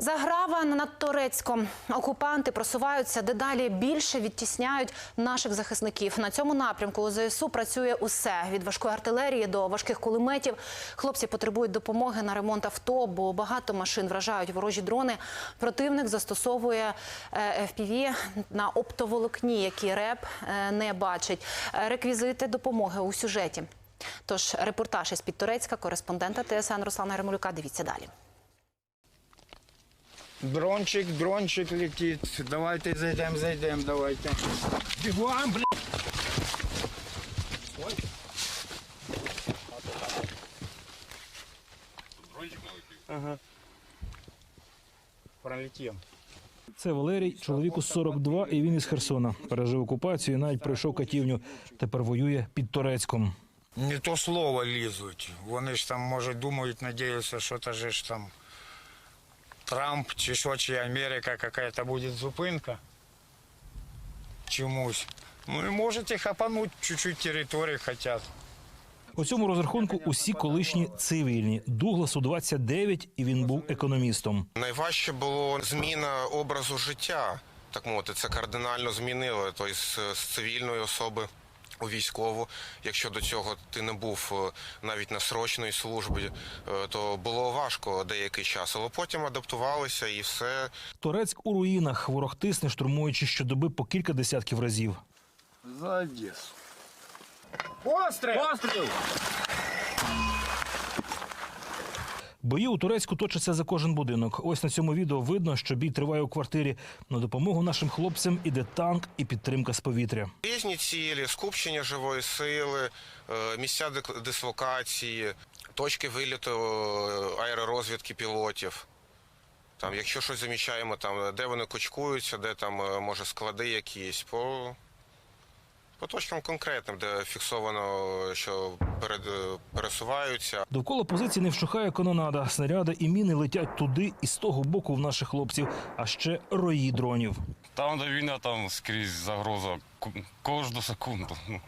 Заграва над Торецьком. Окупанти просуваються дедалі більше відтісняють наших захисників. На цьому напрямку у ЗСУ працює усе від важкої артилерії до важких кулеметів. Хлопці потребують допомоги на ремонт авто, бо багато машин вражають ворожі дрони. Противник застосовує е, FPV на оптоволокні, які РЕП е, не бачить. Реквізити допомоги у сюжеті. Тож репортаж із Підторецька, кореспондента ТСН Руслана Ремолюка. Дивіться далі. Дрончик, дрончик летит. Давайте зайдем, зайдем, давайте. Бегом, блядь. Ой. Ага. Пролетел. Це Валерій, чоловіку 42, і він із Херсона. Пережив окупацію, і навіть пройшов катівню. Тепер воює під Торецьком. Не то слово лізуть. Вони ж там, може, думають, надіються, що же ж там Трамп чи що, чи Америка какая-то буде зупинка чомусь. Ну і можете хапануть чуть-чуть території хотять. У цьому розрахунку усі колишні цивільні. Дугласу 29, і він був економістом. Найважче було зміна образу життя. Так мовити, це кардинально змінило. Тобто з цивільної особи у військову. Якщо до цього ти не був е, навіть на срочної службі, е, то було важко деякий час. Але потім адаптувалися і все. турецьк у руїнах. Ворог тисне, штурмуючи щодоби по кілька десятків разів. За Одесу. Постріл! Постріл! Бої у Турецьку точаться за кожен будинок. Ось на цьому відео видно, що бій триває у квартирі. На допомогу нашим хлопцям іде танк і підтримка з повітря. Різні цілі, скупчення живої сили, е, місця дислокації, точки виліту е, аеророзвідки пілотів. Там, якщо щось замічаємо, там, де вони кочкуються, де там е, може склади якісь, по, по точкам конкретним, де фіксовано, що перед, е, пересуваються. Довкола позиції не вщухає канонада. Снаряди і міни летять туди і з того боку в наших хлопців, а ще рої дронів. Там, де війна, там скрізь загроза кожну секунду. Ну,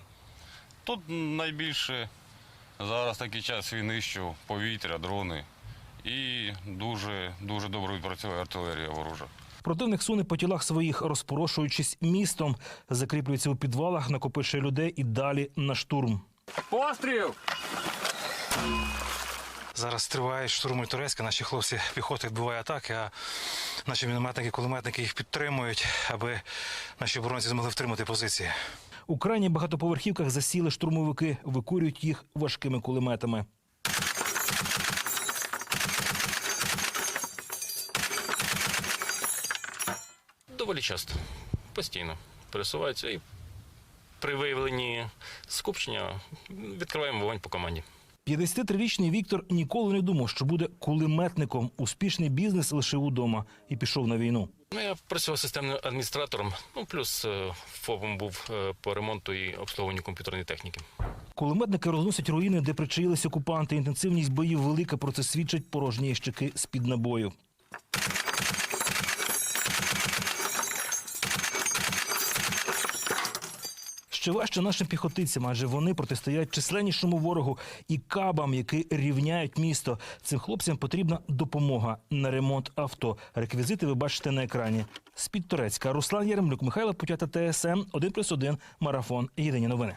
Тут найбільше зараз такий час війни, що повітря, дрони і дуже дуже добре відпрацьовує артилерія ворожа. Противник суне по тілах своїх, розпорошуючись містом, закріплюється у підвалах, накопичує людей і далі на штурм. Постріл! Зараз триває штурм Турецька. Наші хлопці піхоти відбиває атаки, а наші мінометники, кулеметники їх підтримують, аби наші оборонці змогли втримати позиції. У крайніх багатоповерхівках засіли штурмовики, викурюють їх важкими кулеметами. Доволі часто, постійно пересуваються і при виявленні скупчення відкриваємо вогонь по команді. 53-річний Віктор ніколи не думав, що буде кулеметником. Успішний бізнес лишив удома і пішов на війну. Ну, я працював системним адміністратором, ну плюс е, ФОПом був е, по ремонту і обслуговуванню комп'ютерної техніки. Кулеметники розносять руїни, де причаїлись окупанти. Інтенсивність боїв велика, про це свідчать порожні ящики з-під набою. Ще важче нашим піхотинцям, адже вони протистоять численнішому ворогу і кабам, які рівняють місто. Цим хлопцям потрібна допомога на ремонт авто. Реквізити ви бачите на екрані. З-під Турецька Руслан Яремлюк, Михайло Путята, ТСМ 1+,1, Марафон. Єдині новини.